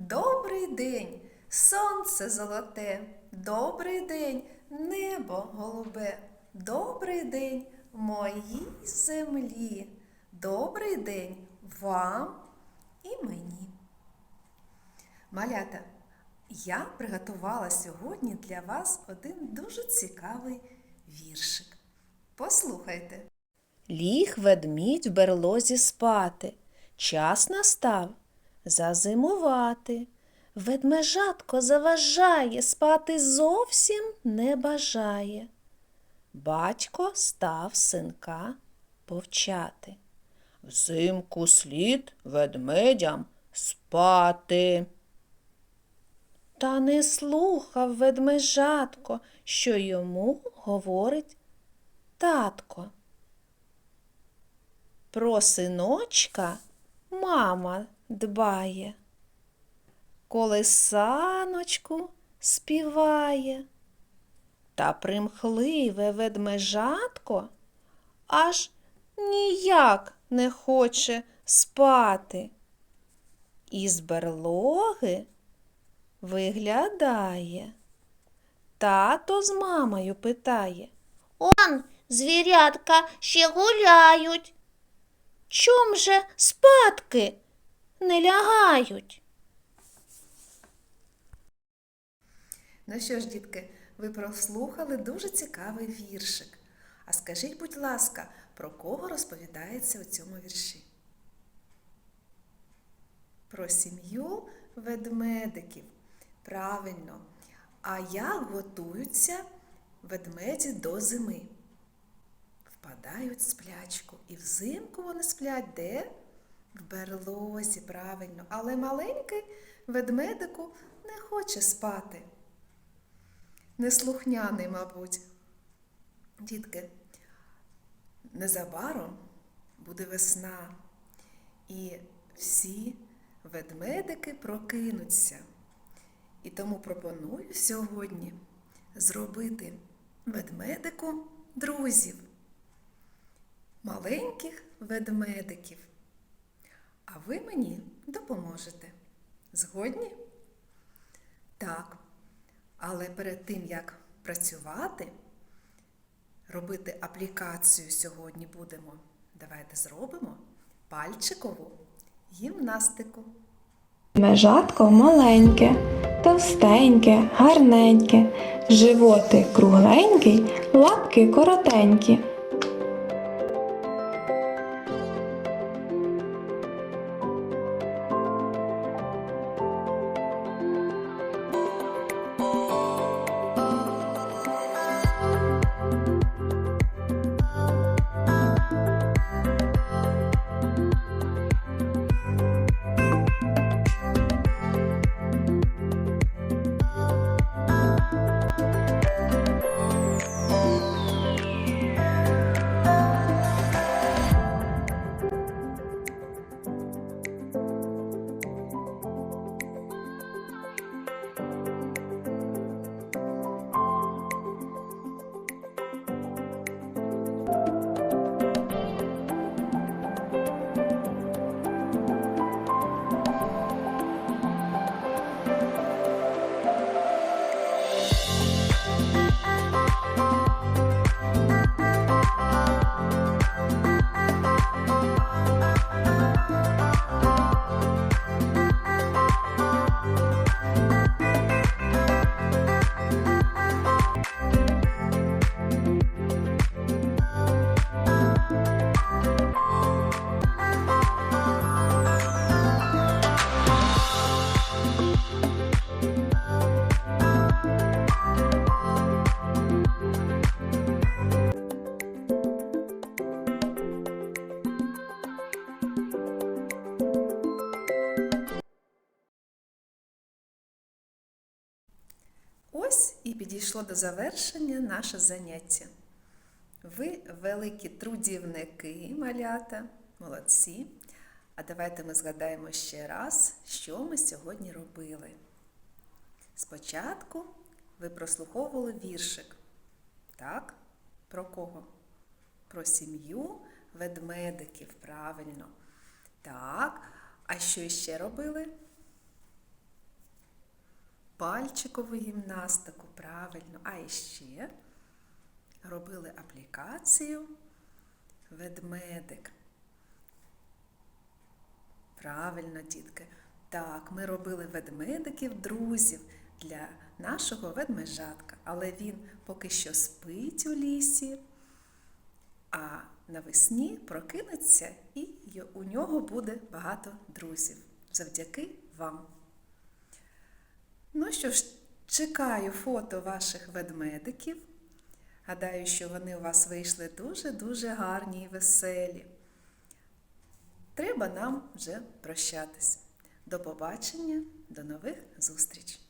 Добрий день, сонце золоте, добрий день, небо голубе, добрий день моїй землі, добрий день вам і мені. Малята, я приготувала сьогодні для вас один дуже цікавий віршик. Послухайте. Ліг ведмідь в берлозі спати. Час настав зазимувати. Ведмежатко заважає, спати зовсім не бажає. Батько став синка повчати. Взимку слід ведмедям спати. Та не слухав ведмежатко, що йому говорить татко. Про синочка мама дбає, колесаночку співає, та примхливе ведмежатко аж ніяк не хоче спати. Із берлоги виглядає. Тато з мамою питає. Он звірятка ще гуляють. Чом же спадки не лягають? Ну що ж, дітки, ви прослухали дуже цікавий віршик. А скажіть, будь ласка, про кого розповідається у цьому вірші? Про сім'ю ведмедиків. Правильно. А як готуються ведмеді до зими? Впадають в сплячку. І взимку вони сплять де? В берлозі, правильно. Але маленький ведмедику не хоче спати. Неслухняний, мабуть. Дітки, незабаром буде весна, і всі ведмедики прокинуться. І тому пропоную сьогодні зробити ведмедику друзів, маленьких ведмедиків. А ви мені допоможете. Згодні? Так. Але перед тим, як працювати, робити аплікацію сьогодні будемо. Давайте зробимо пальчикову гімнастику. Межатко маленьке, товстеньке, гарненьке, животик кругленький, лапки коротенькі. Ось і підійшло до завершення наше заняття. Ви великі трудівники, малята, молодці. А давайте ми згадаємо ще раз, що ми сьогодні робили. Спочатку ви прослуховували віршик. Так? Про кого? Про сім'ю ведмедиків, правильно. Так. А що ще робили? Пальчикову гімнастику, правильно. А іще робили аплікацію ведмедик. Правильно, дітки. Так, ми робили ведмедиків, друзів для нашого ведмежатка, але він поки що спить у лісі, а навесні прокинеться і у нього буде багато друзів завдяки вам. Ну що ж, чекаю фото ваших ведмедиків. Гадаю, що вони у вас вийшли дуже-дуже гарні і веселі. Треба нам вже прощатись. До побачення, до нових зустрічей!